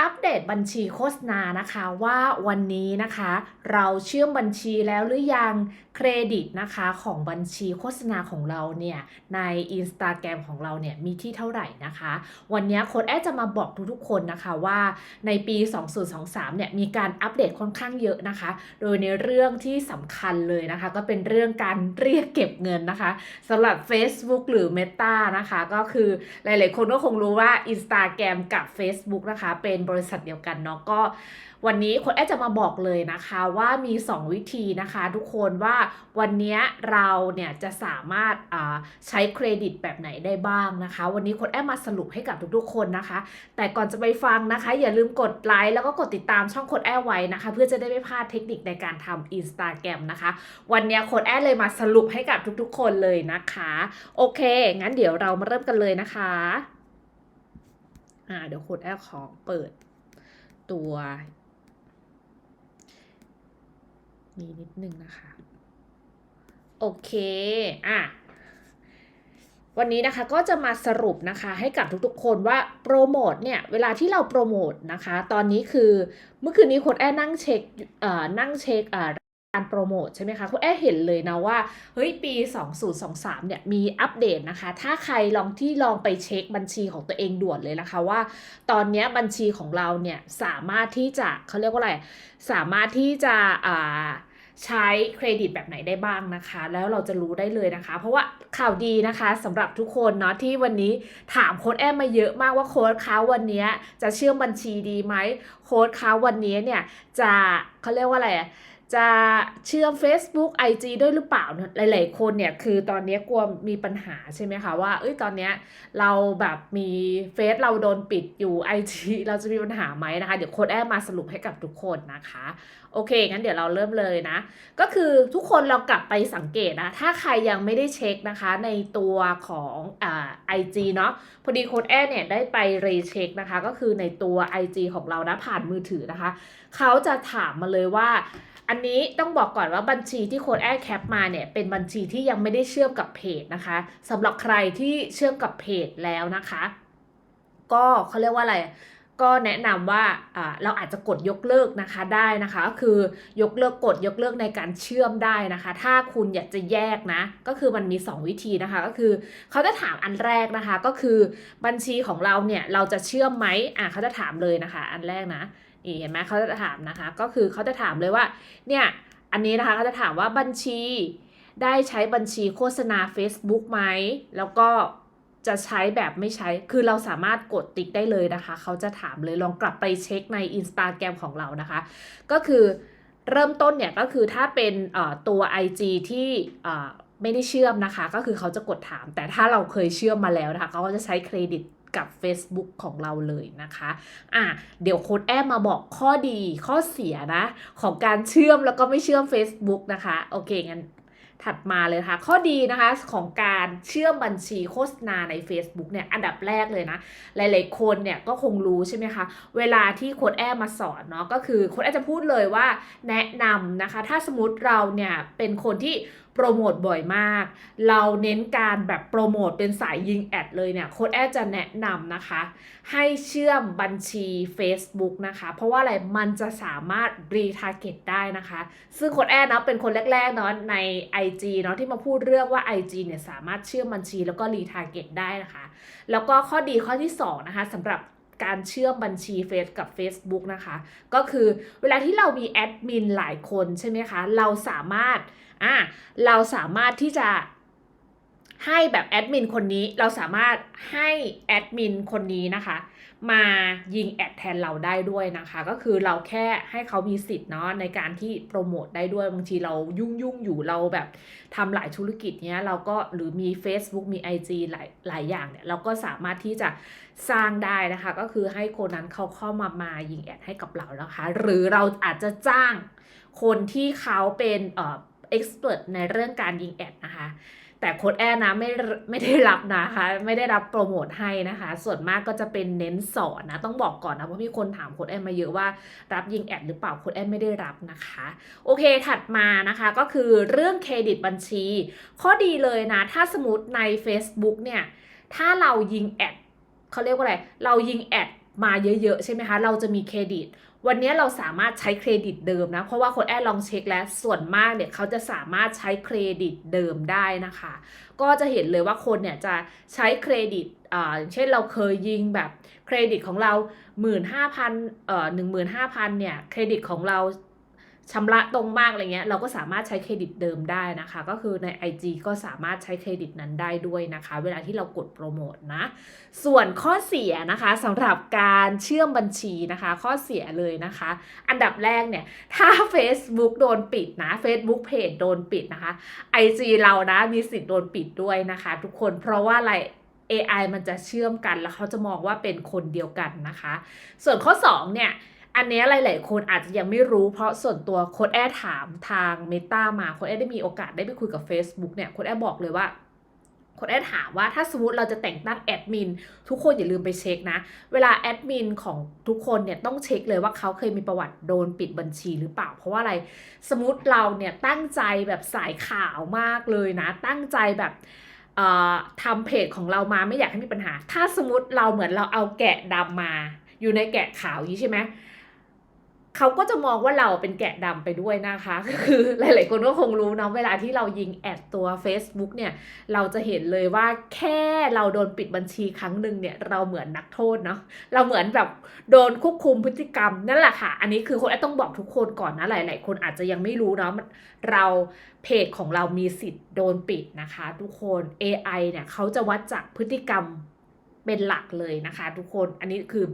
อัปเดตบัญชีโฆษณานะคะว่าวันนี้นะคะ เราเชื่อมบัญชีแล้วหรือยังเครดิตนะคะของบัญชีโฆษณาของเราเนี่ยใน Instagram ของเราเนี่ยมีที่เท่าไหร่นะคะ วันนี้โค้ดแอจะมาบอกทุกๆคนนะคะว่าในปี 2023เนี่ยมีการอัปเดตค่อนข้างเยอะนะคะ โดยในเรื่องที่สำคัญเลยนะคะ ก็เป็นเรื่องการเรียกเก็บเงินนะคะสำหรับ Facebook หรือ Meta นะคะ ก็คือหลายๆ คนก็คงรู้ว่า Instagram กับ Facebook นะคะเป็นบริษัทเดียวกันเนาะก็วันนี้คนแอจะมาบอกเลยนะคะว่ามี 2 วิธีนะคะทุกคนว่าวันนี้เราเนี่ยจะสามารถใช้เครดิตแบบไหนได้บ้างนะคะ วันนี้คนแอมาสรุปให้กับทุกๆคนนะคะ แต่ก่อนจะไปฟังนะคะ อย่าลืมกดไลค์แล้วก็กดติดตามช่องโคดแอไว้นะคะ เพื่อจะได้ไม่พลาดเทคนิคในการทำ Instagram นะคะ วันนี้โคดแอเลยมาสรุปให้กับทุกๆ คนเลยนะคะ โอเค งั้นเดี๋ยวเรามาเริ่มกันเลยนะคะ อ่าเดี๋ยวโคดแอดขอเปิดตัวมีนิดนึงนะคะ โอเค อะ วันนี้นะคะก็จะมาสรุปนะคะให้กับทุกๆคนว่าโปรโมทเนี่ย เวลาที่เราโปรโมทนะคะ ตอนนี้คือเมื่อคืนนี้คุณแอนั่งเช็คเอ่อนั่งเช็คอ่า การโปรโมทใช่ไหมคะคุณแอเห็นเลยนะว่าเฮ้ยปี 2023 เนี่ยมีอัปเดตนะคะ ถ้าใครลองที่ลองไปเช็คบัญชีของตัวเองด่วนเลยนะคะว่า ตอนนี้บัญชีของเราเนี่ยสามารถที่จะเขาเรียกว่าอะไร สามารถที่จะอ่าใช้เครดิตแบบไหนได้บ้างนะคะ แล้วเราจะรู้ได้เลยนะคะ เพราะว่าข่าวดีนะคะสำหรับทุกคนเนาะที่วันนี้ถามโค้ดแอมมาเยอะมากว่าโค้ดคะวันนี้จะเชื่อมบัญชีดีไหมโค้ดคะวันนี้เนี่ยจะเขาเรียกว่าอะไรอะ จะเชื่อม Facebook IG ด้วยหรือเปล่านะหลาย ๆ คนเนี่ยคือตอนนี้กลัวมีปัญหาใช่ไหมคะว่า เอ้ยตอนนี้เราแบบมีเฟซเราโดนปิดอยู่ IG เราจะมีปัญหาไหมนะคะ เดี๋ยวโค้ดแอมมาสรุปให้กับทุกคนนะคะ โอเค งั้นเดี๋ยวเราเริ่มเลยนะ ก็คือทุกคนเรากลับไปสังเกตนะ ถ้าใครยังไม่ได้เช็คนะคะในตัวของอ่า IG เนาะพอดีโค้ดแอดเนี่ยได้ไปรีเช็คนะคะ ก็คือในตัว IG ของเรานะผ่านมือถือนะคะ เขาจะถามมาเลยว่า อันนี้ต้องบอกก่อนว่าบัญชีที่โค้ดแอดแคปมาเนี่ยเป็นบัญชีที่ยังไม่ได้เชื่อมกับเพจนะคะสำหรับใครที่เชื่อมกับเพจแล้วนะคะ ก็เขาเรียกว่าอะไรก็แนะนำว่าอ่าเราอาจจะกดยกเลิกนะคะได้นะคะก็คือยกเลิกกดยกเลิกในการเชื่อมได้นะคะ ถ้าคุณอยากจะแยกนะ ก็คือมันมี 2 วิธีนะคะ ก็คือเขาจะถามอันแรกนะคะ ก็คือบัญชีของเราเนี่ยเราจะเชื่อมไหมอะเขาจะถามเลยนะคะ อันแรกนะ นี่เห็นไหมเขาจะถามนะคะ ก็คือเขาจะถามเลยว่า เนี่ยอันนี้นะคะเขาจะถามว่าบัญชีได้ใช้บัญชีโฆษณา Facebook ไหม แล้วก็จะใช้แบบไม่ใช้ คือเราสามารถกดติ๊กได้เลยนะคะ เขาจะถามเลยลองกลับไปเช็คใน Instagram ของเรานะคะ ก็คือเริ่มต้นเนี่ยก็คือถ้าเป็นตัว IG ที่ไม่ได้เชื่อมนะคะ ก็คือเขาจะกดถาม แต่ถ้าเราเคยเชื่อมมาแล้วนะคะ เขาก็จะใช้เครดิต กับ Facebook ของเราเลยนะคะอะเดี๋ยวโค้ดแอมมาบอกข้อดีข้อเสียนะ ของการเชื่อมแล้วก็ไม่เชื่อม Facebook นะคะ โอเคงั้นถัดมาเลยนะคะข้อดีนะคะของการเชื่อมบัญชีโฆษณาใน Facebook เนี่ยอันดับแรกเลยนะ หลายๆคนเนี่ยก็คงรู้ใช่ไหมคะ เวลาที่โค้ดแอมมาสอนเนาะก็คือโค้ดแอมจะพูดเลยว่าแนะนำนะคะ ถ้าสมมติเราเนี่ยเป็นคนที่โปรโมทบ่อยมาก เราเน้นการแบบโปรโมทเป็นสายยิงแอดเลยเนี่ยโค้ดแอดจะแนะนำนะคะ ให้เชื่อมบัญชี Facebook นะคะ เพราะว่าอะไรมันจะสามารถรีทาร์เก็ตได้นะคะ ซึ่งโค้ดแอดเนาะเป็นคนแรกๆเนาะใน IG เนาะที่มาพูดเรื่องว่า IG เนี่ยสามารถเชื่อมบัญชีแล้วก็รีทาร์เก็ตได้นะคะ แล้วก็ข้อดีข้อที่2นะคะสำหรับ การเชื่อมบัญชีเฟซกับ Facebook นะคะ ก็คือเวลาที่เรามีแอดมินหลายคนใช่ไหมคะ เราสามารถอ่าเราสามารถที่จะให้แบบแอดมินคนนี้เราสามารถให้แอดมินคนนี้นะคะ มายิงแอดแทนเราได้ด้วยนะคะ ก็คือเราแค่ให้เขามีสิทธิ์เนาะในการที่โปรโมทได้ด้วยบางทีเรายุ่งยุ่งๆอยู่เราแบบทำหลายธุรกิจเนี้ยเราก็หรือมี Facebook มี IG หลายหลายอย่างเนี่ยเราก็สามารถที่จะสร้างได้นะคะ ก็คือให้คนนั้นเขาเข้ามามายิงแอดให้กับเรานะคะ หรือเราอาจจะจ้างคนที่เขาเป็นเอ่อ expert ในเรื่องการยิงแอดนะคะ แต่โค้ดแอร์นะไม่ไม่ได้รับนะคะ ไม่ได้รับโปรโมทให้นะคะ ส่วนมากก็จะเป็นเน้นสอนนะ ต้องบอกก่อนนะเพราะมีคนถามโค้ดแอร์มาเยอะว่ารับยิงแอดหรือเปล่าโค้ดแอร์ไม่ได้รับนะคะ โอเคถัดมานะคะก็คือเรื่องเครดิตบัญชี ข้อดีเลยนะ ถ้าสมมติใน Facebook เนี่ย ถ้าเรายิงแอดเขาเรียกว่าอะไร เรายิงแอด มาเยอะๆ ใช่ไหมคะ เราจะมีเครดิต วันนี้เราสามารถใช้เครดิตเดิมนะ เพราะว่าคนแอดลองเช็คแล้วส่วนมากเนี่ยเขาจะสามารถใช้เครดิตเดิมได้นะคะ ก็จะเห็นเลยว่าคนเนี่ยจะใช้เครดิตอ่าเช่นเราเคยยิงแบบเครดิตของเรา 15,000เอ่อ15,000เนี่ยเครดิตของเรา ชำระตรงมากอะไรเงี้ยเราก็สามารถใช้เครดิตเดิมได้นะคะ ก็คือใน IG ก็สามารถใช้เครดิตนั้นได้ด้วยนะคะ เวลาที่เรากดโปรโมทนะ ส่วนข้อเสียนะคะสำหรับการเชื่อมบัญชีนะคะ ข้อเสียเลยนะคะ อันดับแรกเนี่ยถ้า Facebook โดนปิดนะ Facebook Page โดนปิดนะคะ IG เรานะมีสิทธิ์โดนปิดด้วยนะคะ ทุกคนเพราะว่าอะไร AI มันจะเชื่อมกันแล้วเขาจะมองว่าเป็นคนเดียวกันนะคะ ส่วนข้อ 2 เนี่ย อันนี้หลาย ๆ คนอาจจะยังไม่รู้เพราะส่วนตัวโค้ดแอดถามทาง Meta มาโค้ดแอดได้มีโอกาสได้ไปคุยกับ Facebook เนี่ยโค้ดแอดบอกเลยว่าโค้ดแอดถามว่าถ้าสมมติเราจะแต่งตั้งแอดมินทุกคนอย่าลืมไปเช็คนะ เวลาแอดมินของทุกคนเนี่ยต้องเช็คเลยว่าเขาเคยมีประวัติโดนปิดบัญชีหรือเปล่า เพราะว่าอะไรสมมติเราเนี่ยตั้งใจแบบสายข่าวมากเลยนะ ตั้งใจแบบทำเพจของเรามาไม่อยากให้มีปัญหา ถ้าสมมติเราเหมือนเราเอาแกะดำมาอยู่ในแกะขาวนี้ใช่ไหม เขาก็จะมองว่าเราเป็นแกะดำไปด้วยนะคะ ก็คือหลาย ๆ คนก็คงรู้เนาะเวลาที่เรายิงแอดตัว Facebook เนี่ย เราจะเห็นเลยว่าแค่เราโดนปิดบัญชีครั้งหนึ่งเนี่ย เราเหมือนนักโทษเนาะเราเหมือนแบบโดนควบคุมพฤติกรรมนั่นแหละค่ะ อันนี้คือคนต้องบอกทุกคนก่อนนะหลาย ๆ คนอาจจะยังไม่รู้เนาะเราเพจของเรามีสิทธิ์โดนปิดนะคะ ทุกคน AI เนี่ยเขาจะวัดจากพฤติกรรม เป็นหลักเลยนะคะ ทุกคนอันนี้คือ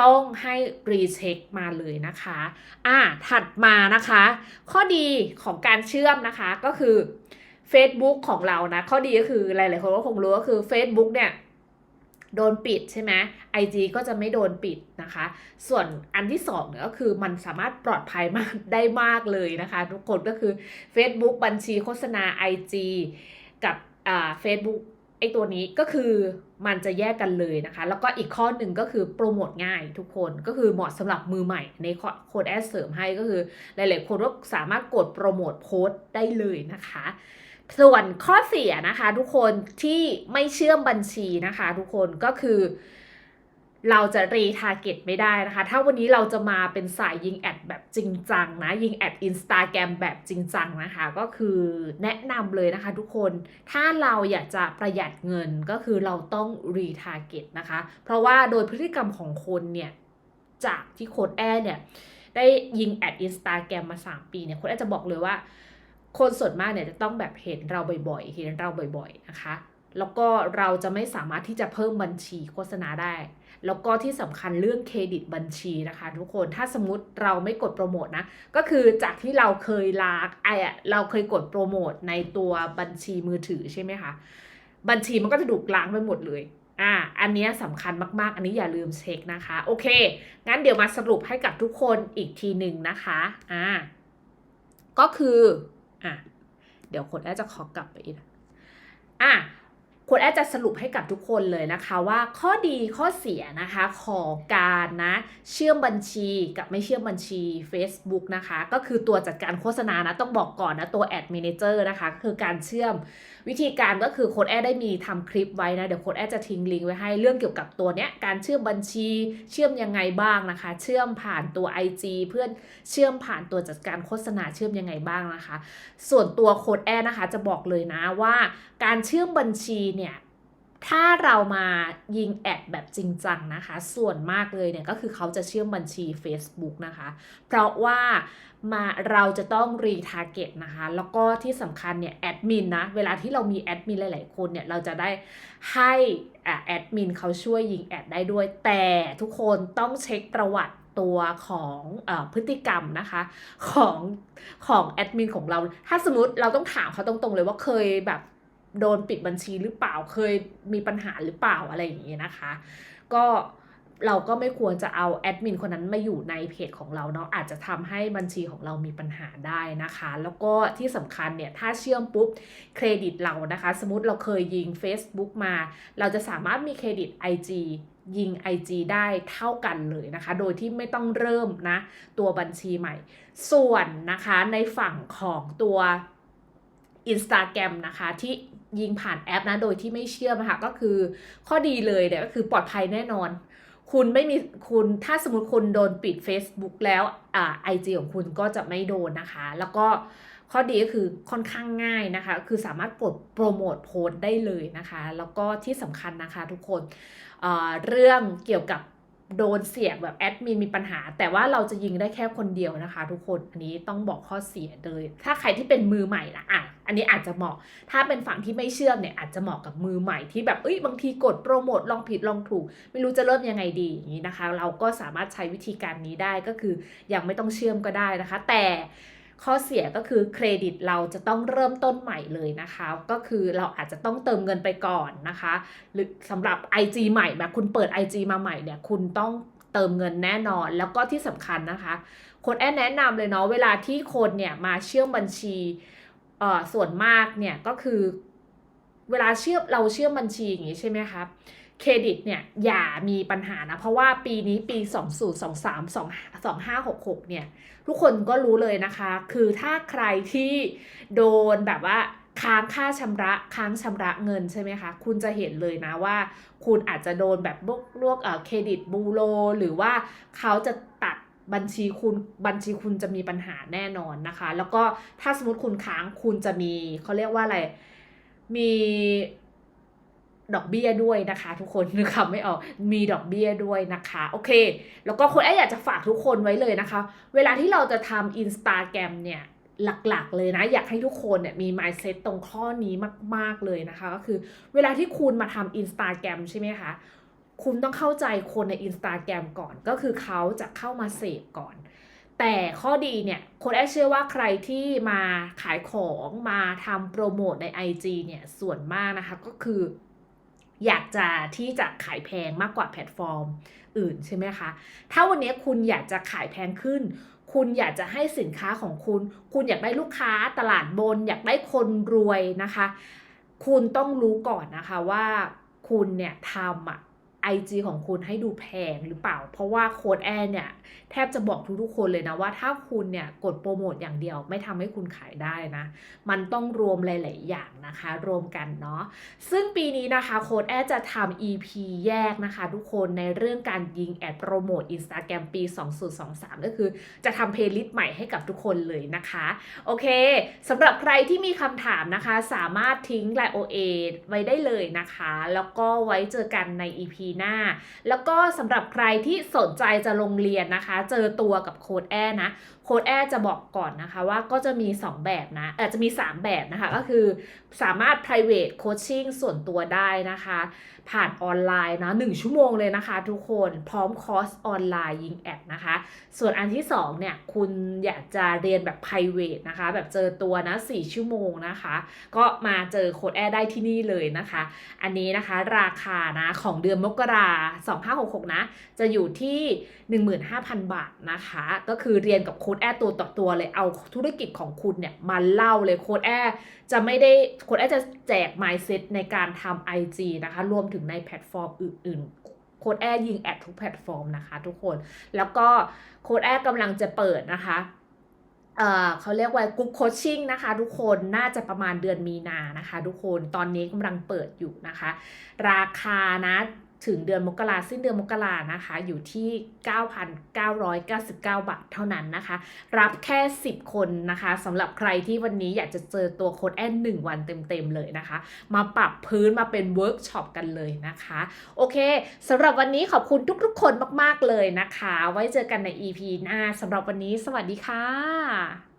ต้องให้รีเช็คมาเลยนะคะอ่าถัดมานะคะ ข้อดีของการเชื่อมนะคะก็คือ Facebook ของเรานะ ข้อดีก็คือหลายๆคนก็คงรู้ก็คือ Facebook เนี่ยโดนปิดใช่ไหม IG ก็จะไม่โดนปิดนะคะ ส่วนอันที่สองเนี่ยก็คือมันสามารถปลอดภัยมากได้มากเลยนะคะ ทุกคนก็คือ Facebook บัญชีโฆษณา IG กับอ่า Facebook ไอตัวนี้ก็คือมันจะแยกกันเลยนะคะ แล้วก็อีกข้อหนึ่งก็คือโปรโมทง่ายทุกคนก็คือเหมาะสำหรับมือใหม่ในโค้ดแอดเสริมให้ก็คือหลายๆคนก็สามารถกดโปรโมทโพสต์ได้เลยนะคะ ส่วนข้อเสียนะคะ ทุกคนที่ไม่เชื่อมบัญชีนะคะ ทุกคนก็คือ เราจะรีทาร์เก็ตไม่ได้นะคะ ถ้าวันนี้เราจะมาเป็นสายยิงแอดแบบจริงจังนะ ยิงแอดอินสตาแกรมแบบจริงจังนะคะ ก็คือแนะนำเลยนะคะทุกคน ถ้าเราอยากจะประหยัดเงินก็คือเราต้องรีทาร์เก็ตนะคะ เพราะว่าโดยพฤติกรรมของคนเนี่ย จากที่โค้ดแอร์เนี่ย ได้ยิงแอดอินสตาแกรมมา 3 ปีเนี่ย โค้ดแอร์จะบอกเลยว่า คนส่วนมากเนี่ยจะต้องแบบเห็นเราบ่อยๆ เห็นเราบ่อย ๆนะคะ แล้วก็เราจะไม่สามารถที่จะเพิ่มบัญชีโฆษณาได้ แล้วก็ที่สำคัญเรื่องเครดิตบัญชีนะคะ ทุกคนถ้าสมมติเราไม่กดโปรโมทนะก็คือจากที่เราเคยลากไอ้อะเราเคยกดโปรโมทในตัวบัญชีมือถือใช่ไหมคะบัญชีมันก็จะถูกล้างไปหมดเลยอ่าอันนี้สำคัญมากๆ อันนี้อย่าลืมเช็คนะคะ โอเค งั้นเดี๋ยวมาสรุปให้กับทุกคนอีกทีหนึ่งนะคะอ่าก็คืออะเดี๋ยวคนแอดจะขอกลับไปอีกอะ คนแอดจะสรุปให้กับทุกคนเลยนะคะว่าข้อดีข้อเสียนะคะของการนะเชื่อมบัญชีกับไม่เชื่อมบัญชี Facebook นะคะ ก็คือตัวจัดการโฆษณานะต้องบอกก่อนนะตัว Ad Manager นะคะคือการเชื่อมวิธีการก็คือโค้ดแอดได้มีทำคลิปไว้นะเดี๋ยวโค้ดแอดจะทิ้งลิงก์ไว้ให้เรื่องเกี่ยวกับตัวเนี้ยการเชื่อมบัญชีเชื่อมยังไงบ้างนะคะ เชื่อมผ่านตัว IG เพื่อนเชื่อมผ่านตัวจัดการโฆษณาเชื่อมยังไงบ้างนะคะ ส่วนตัวโค้ดแอดนะคะจะบอกเลยนะว่า การเชื่อมบัญชีเนี่ยถ้าเรามายิงแอดแบบจริงจังนะคะ ส่วนมากเลยเนี่ยก็คือเขาจะเชื่อมบัญชี Facebook นะคะ เพราะว่ามาเราจะต้องรีทาร์เก็ตนะคะ แล้วก็ที่สำคัญเนี่ยแอดมินนะ เวลาที่เรามีแอดมินหลาย ๆ คนเนี่ย เราจะได้ให้แอดมินเขาช่วยยิงแอดได้ด้วย แต่ทุกคนต้องเช็คประวัติตัวของอพฤติกรรมนะคะของของแอดมินของเรา ถ้าสมมติเราต้องถามเขาตรง ๆ เลยว่าเคยแบบ โดนปิดบัญชีหรือเปล่าเคยมีปัญหาหรือเปล่าอะไรอย่างนี้นะคะ ก็เราก็ไม่ควรจะเอาแอดมินคนนั้นมาอยู่ในเพจของเราเนาะอาจจะทำให้บัญชีของเรามีปัญหาได้นะคะ แล้วก็ที่สำคัญเนี่ยถ้าเชื่อมปุ๊บเครดิตเรานะคะ สมมติเราเคยยิง Facebook มา เราจะสามารถมีเครดิต IG ยิง IG ได้เท่ากันเลยนะคะ โดยที่ไม่ต้องเริ่มนะ ตัวบัญชีใหม่ ส่วนนะคะในฝั่งของตัว Instagram นะคะที่ ยิงผ่านแอปนะโดยที่ไม่เชื่อมนะคะก็คือข้อดีเลยเนี่ยก็คือปลอดภัยแน่นอน คุณไม่มีคุณถ้าสมมติคุณโดนปิด Facebook แล้วอ่าไอจีของคุณก็จะไม่โดนนะคะ แล้วก็ข้อดีก็คือค่อนข้างง่ายนะคะ คือสามารถกดโปรโมทโพสต์ได้เลยนะคะ แล้วก็ที่สำคัญนะคะทุกคนเเรื่องเกี่ยวกับ โดนเสียงแบบแอดมินมีปัญหา แต่ว่าเราจะยิงได้แค่คนเดียวนะคะ ทุกคนอันนี้ต้องบอกข้อเสียเลย ถ้าใครที่เป็นมือใหม่นะอะอันนี้อาจจะเหมาะ ถ้าเป็นฝั่งที่ไม่เชื่อมเนี่ยอาจจะเหมาะกับมือใหม่ที่แบบเอ้ยบางทีกดโปรโมทลองผิดลองถูก ไม่รู้จะเริ่มยังไงดีอย่างนี้นะคะ เราก็สามารถใช้วิธีการนี้ได้ก็คือยังไม่ต้องเชื่อมก็ได้นะคะ แต่ ข้อเสียก็คือเครดิตเราจะต้องเริ่มต้นใหม่เลยนะคะ ก็คือเราอาจจะต้องเติมเงินไปก่อนนะคะ หรือสำหรับ IG ใหม่แบบคุณเปิด IG มาใหม่เนี่ยคุณต้องเติมเงินแน่นอนแล้วก็ที่สำคัญนะคะคนแอนแนะนำเลยเนาะเวลาที่คนเนี่ยมาเชื่อมบัญชีเอ่อส่วนมากเนี่ยก็คือเวลาเชื่อมเราเชื่อมบัญชีอย่างนี้ใช่ไหมครับ เครดิตเนี่ยอย่ามีปัญหานะ เพราะว่าปีนี้ปี 2 0 2 3 2 2 5 6 6 เนี่ย ทุกคนก็รู้เลยนะคะ คือถ้าใครที่โดนแบบว่าค้างค่าชำระค้างชำระเงินใช่ไหมคะ คุณจะเห็นเลยนะว่า คุณอาจจะโดนแบบพวกพวกเครดิตบูโรหรือว่าเขาจะตัดบัญชีคุณบัญชีคุณจะมีปัญหาแน่นอนนะคะ แล้วก็ถ้าสมมติคุณค้างคุณจะมีเขาเรียกว่าอะไรมี ดอกเบี้ยด้วยนะคะ ทุกคนนึกคำไม่ออกมีดอกเบี้ยด้วยนะคะโอเค แล้วก็คนแออยากจะฝากทุกคนไว้เลยนะคะ เวลาที่เราจะทำอินสตาแกรมเนี่ยหลักๆ เลยนะ อยากให้ทุกคนเนี่ยมี mindset ตรงข้อนี้มาก ๆ เลยนะคะ ก็คือเวลาที่คุณมาทำอินสตาแกรมใช่ไหมคะ คุณต้องเข้าใจคนในอินสตาแกรมก่อน ก็คือเขาจะเข้ามาเสพก่อน แต่ข้อดีเนี่ยคนแอเชื่อว่าใครที่มาขายของมาทำโปรโมทใน IG เนี่ยส่วนมากนะคะก็คือ อยากจะที่จะขายแพงมากกว่าแพลตฟอร์ม อื่นใช่ไหมคะ ถ้าวันนี้คุณอยากจะขายแพงขึ้น คุณอยากจะให้สินค้าของคุณ คุณอยากได้ลูกค้าตลาดบน อยากได้คนรวยนะคะ คุณต้องรู้ก่อนนะคะว่าคุณเนี่ยทำอะ IG ของคุณให้ดูแพงหรือเปล่า เพราะว่าโค้ดแอร์เนี่ย แทบจะบอกทุกๆคนเลยนะว่าถ้าคุณเนี่ย กดโปรโมทอย่างเดียวไม่ทำให้คุณขายได้นะ มันต้องรวมหลาย ๆ อย่างนะคะ รวมกันเนาะซึ่งปีนี้นะคะโค้ดแอร์จะทำ EP แยกนะคะ ทุกคนในเรื่องการยิงแอดโปรโมท Instagram ปี 2023 ก็คือจะทำเพลย์ลิสต์ใหม่ให้กับทุกคนเลยนะคะ โอเคสำหรับใครที่มีคำถามนะคะ สามารถทิ้งไลน์ OA ไว้ได้เลยนะคะ แล้วก็ไว้เจอกันใน EP หน้า แล้วก็สำหรับใครที่สนใจจะลงเรียนนะคะ เจอตัวกับโค้ดแอร์นะ ดแอร์จะบอกก่อนนะคะว่าก็จะมี 2 แบบนะอาจจะมี 3 แบบนะคะ ก็คือสามารถ private coaching ส่วนตัวได้นะคะ ผ่านออนไลน์นะ1ชั่วโมงเลยนะคะทุกคนพร้อมคอร์สออนไลน์ยิงแอดนะคะ ส่วนอันที่ 2 เนี่ย คุณอยากจะเรียนแบบ private นะคะ แบบเจอตัวนะ 4 ชั่วโมงนะคะ ก็มาเจอโค้ดแอร์ได้ที่นี่เลยนะคะ อันนี้นะคะราคานะของเดือนมกรา2566 นะ จะอยู่ที่ 15,000 บาทนะคะ ก็คือเรียนกับโค้ดแอร์ตัวต่อตัวเลยเอาธุรกิจของคุณเนี่ยมาเล่าเลยโค้ดแอร์จะไม่ได้โค้ดแอร์จะแจก mindset ในการทำ IG นะคะ รวมถึงในแพลตฟอร์มอื่นๆโค้ดแอร์ยิงแอดทุกแพลตฟอร์มนะคะทุกคน แล้วก็โค้ดแอร์กำลังจะเปิดนะคะเอ่อเขาเรียกว่ากรุ๊ปโคชชิ่งนะคะทุกคนน่าจะประมาณเดือนมีนานะคะ ทุกคนตอนนี้กำลังเปิดอยู่นะคะ ราคานะ ถึงเดือนมกราสิ้นเดือนมกรานะคะ อยู่ที่ 9,999 บาทเท่านั้นนะคะ รับแค่ 10 คนนะคะสำหรับใครที่วันนี้อยากจะเจอตัวโค้ดแอนหนึ่งวันเต็มๆเลยนะคะ มาปรับพื้นมาเป็นเวิร์กช็อปกันเลยนะคะ โอเคสำหรับวันนี้ขอบคุณทุกๆคนมากๆเลยนะคะ ไว้เจอกันใน EP หน้าสำหรับวันนี้สวัสดีค่ะ